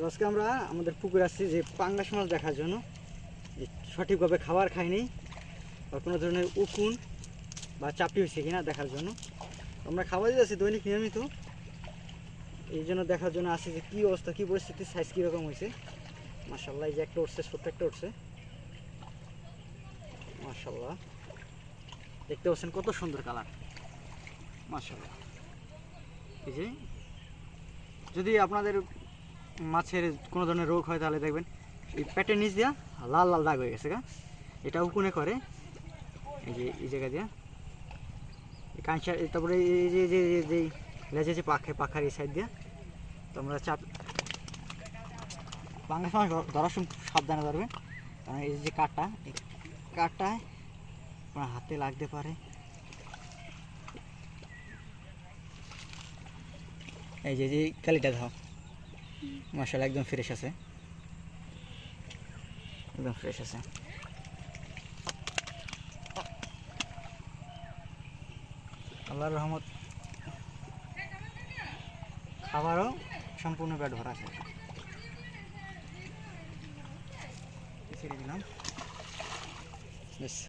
তো আজকে আমরা আমাদের পুকুরে আসছি যে পাঙ্গাস মাছ দেখার জন্য। সঠিকভাবে খাবার খায়নি বা কোনো ধরনের উকুন বা চাপটি হয়েছে কিনা দেখার জন্য। আমরা খাবার দিতেছি দৈনিক নিয়মিত। এই জন্য দেখার জন্য আসি যে কী অবস্থা, কী পরিস্থিতি সাইজ কীরকম হয়েছে। মার্শাল্লাহ এই যে একটা উঠছে, ছোট্ট একটা উঠছে। মার্শাল্লাহ দেখতে পাচ্ছেন কত সুন্দর কালার মার্শাল্লাহ এই যে, যদি আপনাদের মাছের কোনো ধরনের রোগ হয় তাহলে দেখবেন। এই পেটের নিচ দিয়া লাল লাল দাগ হয়ে গেছে, গা। এটা উকুনে করে, এই যে, এই জায়গা দিয়া। এই কাঁচা, তারপরে এই যে যে যে- লেজে যে পাখে, পাখার এই সাইড দিয়া, তোমরা চাপ বাংলা মাছ ধরার সময় সাবধানে ধরবেন কারণ এই যে কাটা এই কাটায় আপনার হাতে লাগতে পারে। এই যে যে কালিটা দাও মশলা একদম ফ্রেশ আছে। একদম ফ্রেশ আছে। আল্লাহর রহমত। খাবারও সম্পূর্ণ পেট ভরা আছে। ছেড়ে দিলাম। বেশ।